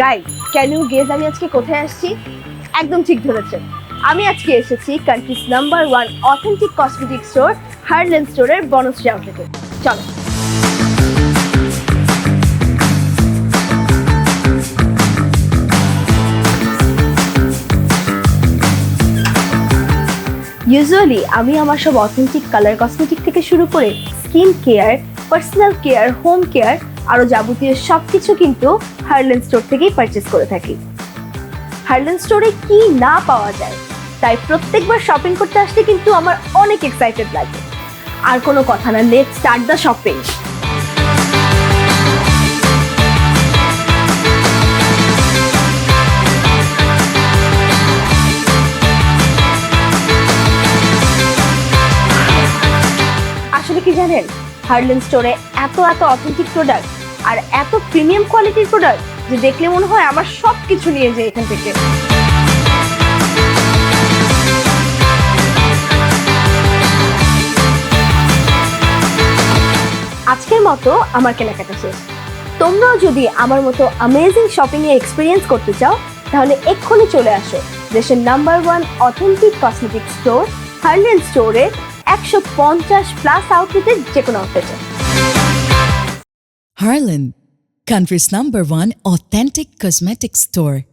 Guys can you gauge আমি আজকে কোথায় আসছি? একদম ঠিক ধরেছেন আমি আজকে এসেছি country's number one authentic cosmetic store Harlen স্টোরের বনশ্রী আউটলেটে চলো। ইউজুয়ালি আমি আমার সব অথেন্টিক কালার কসমেটিক থেকে শুরু করে skin care personal care home care আরও যাবতীয় সব কিছু কিন্তু হার্লেন স্টোর থেকেই পারচেস করে থাকি। হার্লেন স্টোরে কি না পাওয়া যায়, তাই প্রত্যেকবার শপিং করতে আসতে কিন্তু আমার অনেক এক্সাইটেড লাগে। আর কোনো কথা না লেট স্টার্ট দ্য শপিং আসলে কি জানেন হার্লেন স্টোরে এত এত অথেন্টিক প্রোডাক্ট আর এত প্রিমিয়াম কোয়ালিটির প্রোডাক্ট যে দেখলে মনে হয় আমার সব কিছু নিয়ে যায় এখান থেকে। আজকের মতো আমার কেনাকাটা শেষ। তোমরাও যদি আমার মতো অ্যামেজিং শপিং এ এক্সপিরিয়েন্স করতে চাও, তাহলে এক্ষুনি চলে আসো দেশের number one authentic cosmetic store Harlen স্টোরে একশো পঞ্চাশ প্লাস আউটলেটের যে কোনো আউটলেটে Harlan, country's number one authentic cosmetic store.